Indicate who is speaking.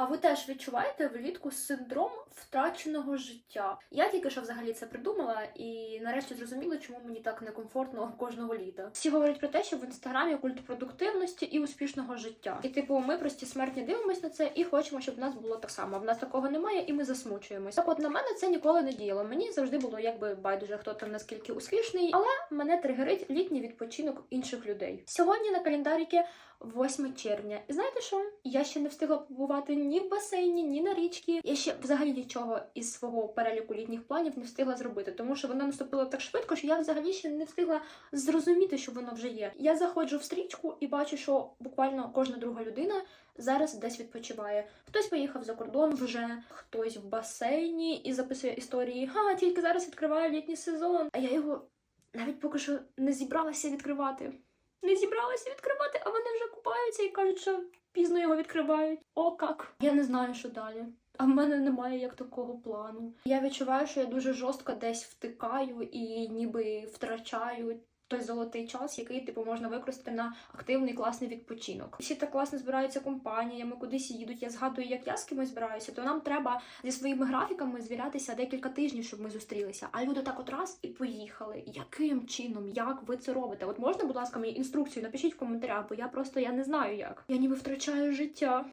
Speaker 1: А ви теж відчуваєте влітку синдром втраченого життя? Я тільки що взагалі це придумала і нарешті зрозуміла, чому мені так некомфортно кожного літа. Всі говорять про те, що в інстаграмі культ продуктивності і успішного життя. І типу, ми прості смертні дивимося на це і хочемо, щоб в нас було так само. В нас такого немає, і ми засмучуємось. Так, от на мене це ніколи не діяло. Мені завжди було якби байдуже, хто там наскільки успішний, але мене тригерить літній відпочинок інших людей. Сьогодні на календаріки 8 червня. І знаєте що? Я ще не встигла побувати ні в басейні, ні на річці. Я ще взагалі нічого із свого переліку літніх планів не встигла зробити, тому що воно наступило так швидко, що я взагалі ще не встигла зрозуміти, що воно вже є. Я заходжу в стрічку і бачу, що буквально кожна друга людина зараз десь відпочиває. Хтось поїхав за кордон вже, хтось в басейні і записує історії. Ха, тільки зараз відкриває літній сезон. А я його навіть поки що не зібралася відкривати. Не зібралася відкривати, а вони вже купаються і кажуть, що пізно його відкривають. О, як. Я не знаю, що далі. А в мене немає як такого плану. Я відчуваю, що я дуже жорстко десь втикаю і ніби втрачаю той золотий час, який типу можна використати на активний класний відпочинок. Всі так класно збираються компаніями, кудись їдуть. Я згадую, як я з кимось збираюся, то нам треба зі своїми графіками звірятися декілька тижнів, щоб ми зустрілися. А люди так от раз і поїхали. Яким чином? Як ви це робите? От можна, будь ласка, мені інструкцію напишіть в коментарях, бо я просто я не знаю як. Я ніби втрачаю життя.